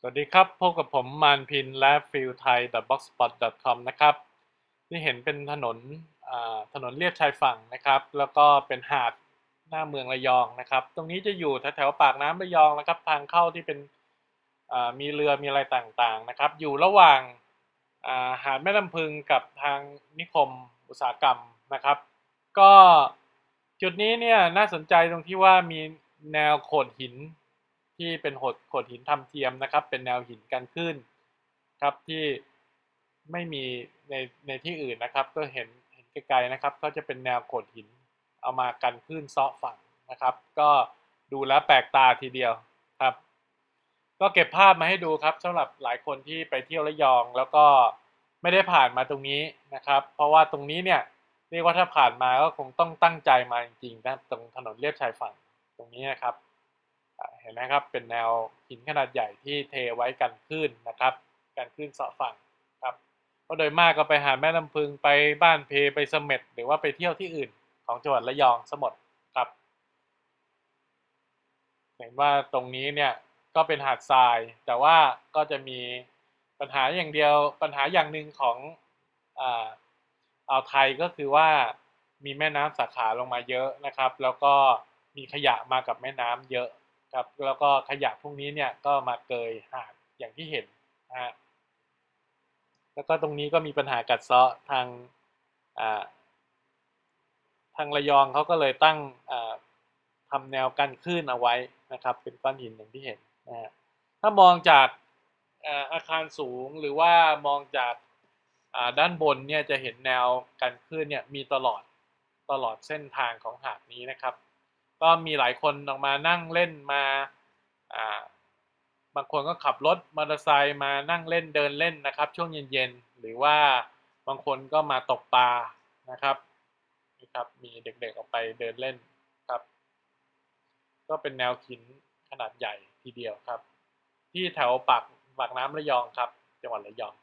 สวัสดีครับ พบกับผมมานพินและฟิลไทย .blogspot.com นะครับที่เห็นเป็นถนนถนนเลียบชายฝั่งนะครับ แล้วก็เป็นหาดหน้าเมืองระยองนะครับ ตรงนี้จะอยู่แถวๆปากน้ำระยองนะครับ ทางเข้าที่เป็นมีเรือมีอะไรต่างๆนะครับ อยู่ระหว่างาหาดแม่ลำพึงกับทางนิคมอุตสาหกรรมนะครับ ก็จุดนี้เนี่ยน่าสนใจตรงที่ว่ามีแนวโขดหิน ที่เป็นโขดหินทำเทียมนะครับ เป็นแนวหินกันคลื่นครับที่ไม่มีในในที่อื่นนะครับ ก็เห็นเห็นไกลๆนะครับ ก็จะเป็นแนวโขดหินเอามากันคลื่นซาะฝั่งนะครับ ก็ดูแล้วแปลกตาทีเดียวครับ ก็เก็บภาพมาให้ดูครับสำหรับหลายคนที่ไปเที่ยวระยอง แล้วก็ไม่ได้ผ่านมาตรงนี้นะครับ เพราะว่าตรงนี้เนี่ยเรียกว่าถ้าผ่านมาก็คงต้องตั้งใจมาจริงๆนะตรงถนนเลียบชายฝั่งตรงนี้นะครับ ห็นไหมครับ เป็นแนวหินขนาดใหญ่ที่เทไว้กันคลื่นนะครับ กันคลื่นเสาะฝั่งครับก็โดยมากก็ไปหาแม่ลำพึงไปบ้านเพไปเสม็ดหรือว่าไปเที่ยวที่อื่นของจังหวัดระยองสมดครับเห็นว่าตรงนี้เนี่ยก็เป็นหาดทราย แต่ว่าก็จะมีปัญหาอย่างเดียวปัญหาอย่างหนึ่งของอ่าอ่าวไทยก็คือว่ามีแม่น้ำสาขาลงมาเยอะนะครับ แล้วก็มีขยะมากับแม่น้ำเยอะ ครับแล้วก็ขยะพวกนี้เนี่ยก็มาเกยหาดอย่างที่เห็นนะฮะแล้วก็ตรงนี้ก็มีปัญหากัดเซาะทางทางระยองเขาก็เลยตั้งอ่าทำแนวกันคลื่นเอาไว้นะครับ เป็นก้อนหินอย่างที่เห็นนะฮะถ้ามองจากอาคารสูงหรือว่ามองจากด้านบนเนี่ยจะเห็นแนวกันคลื่นเนี่ยมีตลอดตลอดเส้นทางของหาดนี้นะครับ ก็มีหลายคนออกมานั่งเล่นมาอ่าบางคนก็ขับรถมอเตอร์ไซค์มานั่งเล่นเดินเล่นนะครับ ช่วงเย็นๆหรือว่าบางคนก็มาตกปลานะครับนี่ครับมีเด็กๆออกไปเดินเล่นครับ ก็เป็นแนวหินขนาดใหญ่ทีเดียวครับ ที่แถวปากปากน้ำระยองครับ จังหวัดระยอง